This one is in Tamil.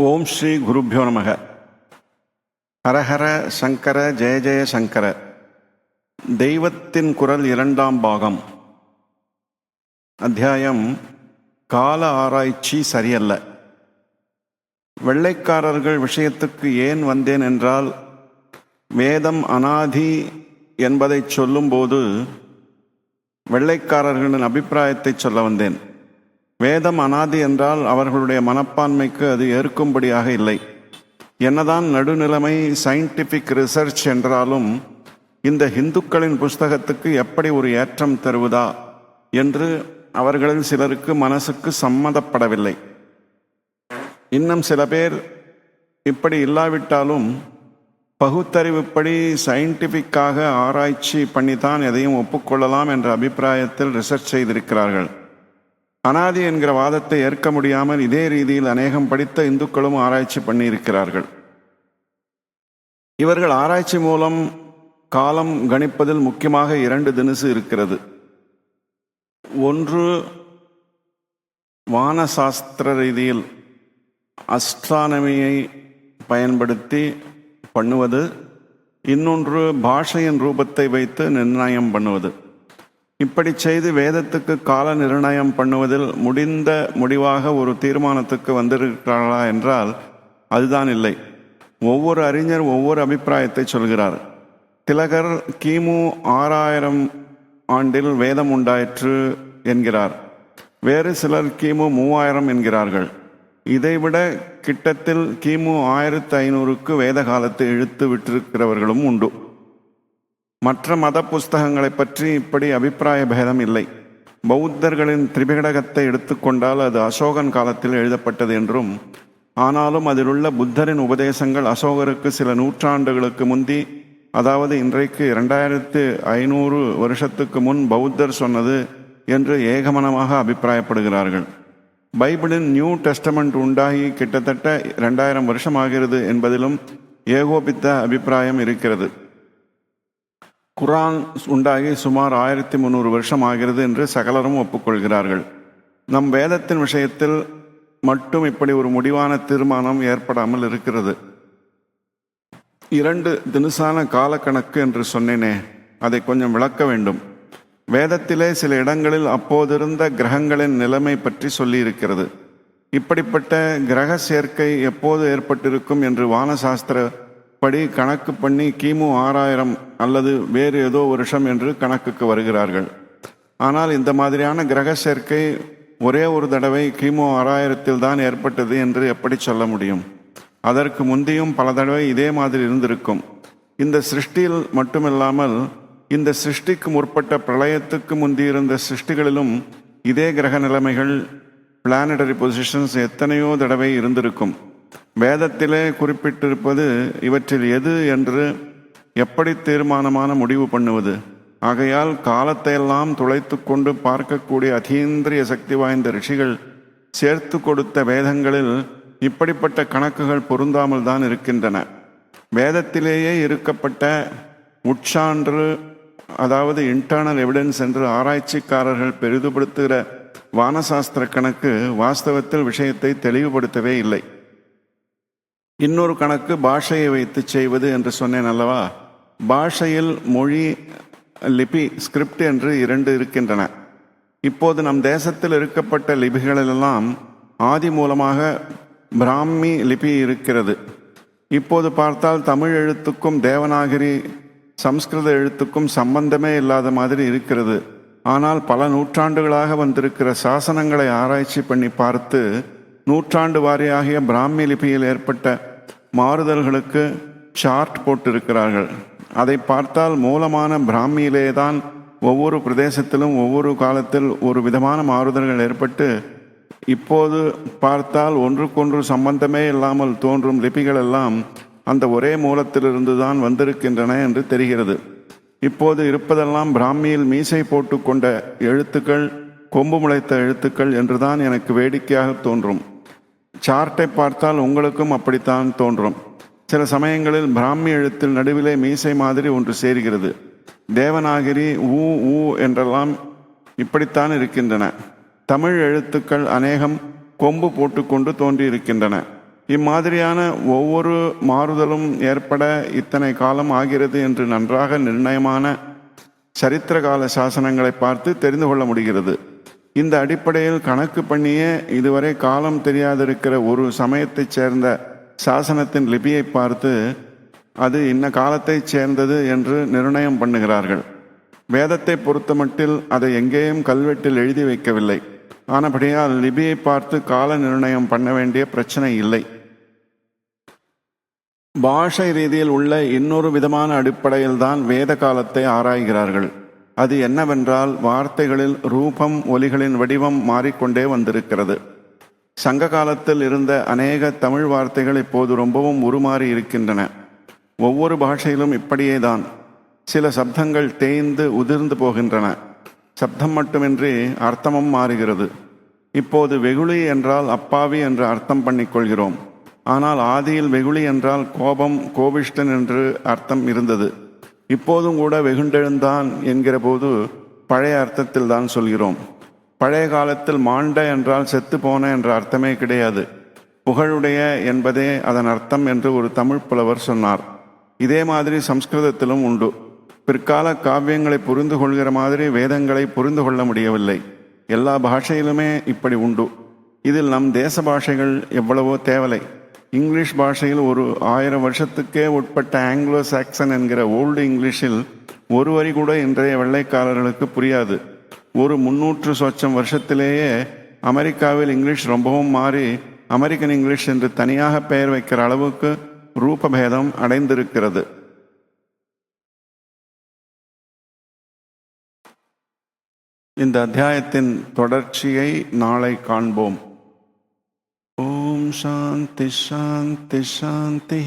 ஓம் ஸ்ரீ குருப்பியோ நமக. ஹரஹர சங்கர ஜெய ஜெய சங்கர. தெய்வத்தின் குரல் இரண்டாம் பாகம். அத்தியாயம் கால ஆராய்ச்சி சரியல்ல. வெள்ளைக்காரர்கள் விஷயத்துக்கு ஏன் வந்தேன் என்றால் வேதம் அனாதி என்பதை சொல்லும்போது வெள்ளைக்காரர்களின் அபிப்பிராயத்தை சொல்ல வந்தேன். வேதம் அனாதி என்றால் அவர்களுடைய மனப்பான்மைக்கு அது ஏற்கும்படியாக இல்லை. என்னதான் நடுநிலைமை சயின்டிஃபிக் ரிசர்ச் என்றாலும் இந்த இந்துக்களின் புஸ்தகத்துக்கு எப்படி ஒரு ஏற்றம் தருவதா என்று அவர்களில் சிலருக்கு மனசுக்கு சம்மதப்படவில்லை. இன்னும் சில பேர் இப்படி இல்லாவிட்டாலும் பகுத்தறிவுப்படி சயின்டிஃபிக்காக ஆராய்ச்சி பண்ணித்தான் எதையும் ஒப்புக்கொள்ளலாம் என்ற அபிப்பிராயத்தில் ரிசர்ச் செய்திருக்கிறார்கள். அனாதி என்கிற வாதத்தை ஏற்க முடியாமல் இதே ரீதியில் அநேகம் படித்த இந்துக்களும் ஆராய்ச்சி பண்ணியிருக்கிறார்கள். இவர்கள் ஆராய்ச்சி மூலம் காலம் கணிப்பதில் முக்கியமாக இரண்டு தினசு இருக்கிறது. ஒன்று வானசாஸ்திர ரீதியில் அஸ்ட்ரானமியை பயன்படுத்தி பண்ணுவது. இன்னொன்று பாஷையின் ரூபத்தை வைத்து நிர்ணயம் பண்ணுவது. இப்படி செய்து வேதத்துக்கு கால நிர்ணயம் பண்ணுவதில் முடிந்த முடிவாக ஒரு தீர்மானத்துக்கு வந்திருக்கிறார்களா என்றால் அதுதான் இல்லை. ஒவ்வொரு அறிஞர் ஒவ்வொரு அபிப்பிராயத்தை சொல்கிறார். திலகர் கிமு ஆறாயிரம் ஆண்டில் வேதம் உண்டாயிற்று என்கிறார். வேறு சிலர் கிமு மூவாயிரம் என்கிறார்கள். இதைவிட கிட்டத்தில் கிமு ஆயிரத்து ஐநூறுக்கு வேத காலத்தை இழுத்து விட்டிருக்கிறவர்களும் உண்டு. மற்ற மத புஸ்தகங்களை பற்றி இப்படி அபிப்பிராய பேதம் இல்லை. பௌத்தர்களின் திரிபிகடகத்தை எடுத்துக்கொண்டால் அது அசோகன் காலத்தில் எழுதப்பட்டது என்றும் ஆனாலும் அதிலுள்ள புத்தரின் உபதேசங்கள் அசோகருக்கு சில நூற்றாண்டுகளுக்கு முந்தி அதாவது இன்றைக்கு இரண்டாயிரத்து ஐநூறு வருஷத்துக்கு முன் பௌத்தர் சொன்னது என்று ஏகமனமாக அபிப்பிராயப்படுகிறார்கள். பைபிளின் நியூ டெஸ்டமெண்ட் உண்டாகி கிட்டத்தட்ட ரெண்டாயிரம் வருஷம் ஆகிறது என்பதிலும் ஏகோபித்த அபிப்பிராயம் இருக்கிறது. குரான் உண்டாகி சுமார் ஆயிரத்தி முந்நூறு வருஷம் ஆகிறது என்று சகலரும் ஒப்புக்கொள்கிறார்கள். நம் வேதத்தின் விஷயத்தில் மட்டும் இப்படி ஒரு முடிவான தீர்மானம் ஏற்படாமல் இருக்கிறது. இரண்டு தினுசான காலக்கணக்கு என்று சொன்னேனே அதை கொஞ்சம் விளக்க வேண்டும். வேதத்திலே சில இடங்களில் அப்போதிருந்த கிரகங்களின் நிலைமை பற்றி சொல்லியிருக்கிறது. இப்படிப்பட்ட கிரக சேர்க்கை எப்போது ஏற்பட்டிருக்கும் என்று வானசாஸ்திர படி கணக்கு பண்ணி கிமு ஆறாயிரம் அல்லது வேறு ஏதோ வருஷம் என்று கணக்குக்கு வருகிறார்கள். ஆனால் இந்த மாதிரியான கிரக சேர்க்கை ஒரே ஒரு தடவை கிமு ஆறாயிரத்தில் தான் ஏற்பட்டது என்று எப்படி சொல்ல முடியும்? அதற்கு முந்தியும் பல தடவை இதே மாதிரி இருந்திருக்கும். இந்த சிருஷ்டியில் மட்டுமில்லாமல் இந்த சிருஷ்டிக்கு முற்பட்ட பிரளயத்துக்கு முந்தியிருந்த சிருஷ்டிகளிலும் இதே கிரக நிலைமைகள் பிளானடரி பொசிஷன்ஸ் எத்தனையோ தடவை இருந்திருக்கும். வேதத்திலே குறிப்பிட்டிருப்பது இவற்றில் எது என்று எப்படி தீர்மானமான முடிவு பண்ணுவது? ஆகையால் காலத்தையெல்லாம் துளைத்து கொண்டு பார்க்கக்கூடிய அதீந்திரிய சக்தி வாய்ந்த ரிஷிகள் சேர்த்து கொடுத்த வேதங்களில் இப்படிப்பட்ட கணக்குகள் பொருந்தாமல் தான் இருக்கின்றன. வேதத்திலேயே இருக்கப்பட்ட உட்சான்று அதாவது இன்டர்னல் எவிடன்ஸ் என்று ஆராய்ச்சிக்காரர்கள் பெரிதுபடுத்துகிற வானசாஸ்திர கணக்கு வாஸ்தவத்தில் விஷயத்தை தெளிவுபடுத்தவே இல்லை. இன்னொரு கணக்கு பாஷையை வைத்து செய்வது என்று சொன்னேன் அல்லவா? பாஷையில் மொழி லிபி ஸ்கிரிப்ட் என்று இரண்டு இருக்கின்றன. இப்போது நம் தேசத்தில் இருக்கப்பட்ட லிபிகளெல்லாம் ஆதி மூலமாக பிராமி லிபி இருக்கிறது. இப்போது பார்த்தால் தமிழ் எழுத்துக்கும் தேவநாகரி சம்ஸ்கிருத எழுத்துக்கும் சம்பந்தமே இல்லாத மாதிரி இருக்கிறது. ஆனால் பல நூற்றாண்டுகளாக வந்திருக்கிற சாசனங்களை ஆராய்ச்சி பண்ணி பார்த்து நூற்றாண்டு வாரியாகிய பிராமி லிபியில் ஏற்பட்ட மாறுதல்களுக்கு சார்ட் போட்டிருக்கிறார்கள். அதை பார்த்தால் மூலமான பிராமியிலே தான் ஒவ்வொரு பிரதேசத்திலும் ஒவ்வொரு காலத்தில் ஒரு விதமான மாறுதல்கள் ஏற்பட்டு இப்போது பார்த்தால் ஒன்றுக்கொன்று சம்பந்தமே இல்லாமல் தோன்றும் லிபிகள் எல்லாம் அந்த ஒரே மூலத்திலிருந்து தான் வந்திருக்கின்றன என்று தெரிகிறது. இப்போது இருப்பதெல்லாம் பிராமியில் மீசை போட்டுக்கொண்ட எழுத்துக்கள் கொம்பு முளைத்த எழுத்துக்கள் என்றுதான் எனக்கு வேடிக்கையாக தோன்றும். சார்ட்டை பார்த்தால் உங்களுக்கும் அப்படித்தான் தோன்றும். சில சமயங்களில் பிராமி எழுத்தில் நடுவிலே மீசை மாதிரி ஒன்று சேர்கிறது. தேவநாகிரி ஊ ஊ என்றெல்லாம் இப்படித்தான் இருக்கின்றன. தமிழ் எழுத்துக்கள் அநேகம் கொம்பு போட்டுக்கொண்டு தோன்றியிருக்கின்றன. இம்மாதிரியான ஒவ்வொரு மாறுதலும் ஏற்பட இத்தனை காலம் ஆகிறது என்று நன்றாக நிர்ணயமான சரித்திரகால சாசனங்களை பார்த்து தெரிந்து கொள்ள முடிகிறது. இந்த அடிப்படையில் கணக்கு பண்ணியே இதுவரை காலம் தெரியாதிருக்கிற ஒரு சமயத்தைச் சேர்ந்த சாசனத்தின் லிபியை பார்த்து அது இன்ன காலத்தைச் சேர்ந்தது என்று நிர்ணயம் பண்ணுகிறார்கள். வேதத்தை பொறுத்தமட்டில் அதை எங்கேயும் கல்வெட்டில் எழுதி வைக்கவில்லை. ஆனபடியால் லிபியை பார்த்து கால நிர்ணயம் பண்ண வேண்டிய பிரச்சனை இல்லை. பாஷை ரீதியில் உள்ள இன்னொரு விதமான அடிப்படையில் தான் வேத காலத்தை ஆராய்கிறார்கள். அது என்னவென்றால் வார்த்தைகளில் ரூபம் ஒலிகளின் வடிவம் மாறிக்கொண்டே வந்திருக்கிறது. சங்க காலத்தில் இருந்த அநேக தமிழ் வார்த்தைகள் இப்போது ரொம்பவும் உருமாறி இருக்கின்றன. ஒவ்வொரு பாஷையிலும் இப்படியே தான் சில சப்தங்கள் தேய்ந்து உதிர்ந்து போகின்றன. சப்தம் மட்டுமின்றி அர்த்தமும் மாறுகிறது. இப்போது வெகுளி என்றால் அப்பாவி என்று அர்த்தம் பண்ணிக்கொள்கிறோம் ஆனால் ஆதியில் வெகுளி என்றால் கோபம் கோபிஷ்டன் என்று அர்த்தம் இருந்தது. இப்போதும் கூட வெகுண்டெழுந்தான் என்கிற போது பழைய அர்த்தத்தில் தான் சொல்கிறோம். பழைய காலத்தில் மாண்ட என்றால் செத்து போன என்ற அர்த்தமே கிடையாது. புகழுடைய என்பதே அதன் அர்த்தம் என்று ஒரு தமிழ் புலவர் சொன்னார். இதே மாதிரி சம்ஸ்கிருதத்திலும் உண்டு. பிற்கால காவியங்களை புரிந்து கொள்கிற மாதிரி வேதங்களை புரிந்து கொள்ள முடியவில்லை. எல்லா பாஷையிலுமே இப்படி உண்டு. இதில் நம் தேச பாஷைகள் எவ்வளவோ தேவலை. இங்கிலீஷ் பாஷையில் ஒரு ஆயிரம் வருஷத்துக்கே உட்பட்ட ஆங்கிலோ சாக்சன் என்கிற ஓல்டு இங்கிலீஷில் ஒரு வரி கூட இன்றைய வெள்ளைக்காரர்களுக்கு புரியாது. ஒரு முன்னூற்று சொச்சம் வருஷத்திலேயே அமெரிக்காவில் இங்கிலீஷ் ரொம்பவும் மாறி அமெரிக்கன் இங்கிலீஷ் என்று தனியாக பெயர் வைக்கிற அளவுக்கு ரூபபேதம் அடைந்திருக்கிறது. இந்த அத்தியாயத்தின் தொடர்ச்சியை நாளை காண்போம். शांति शांति शांति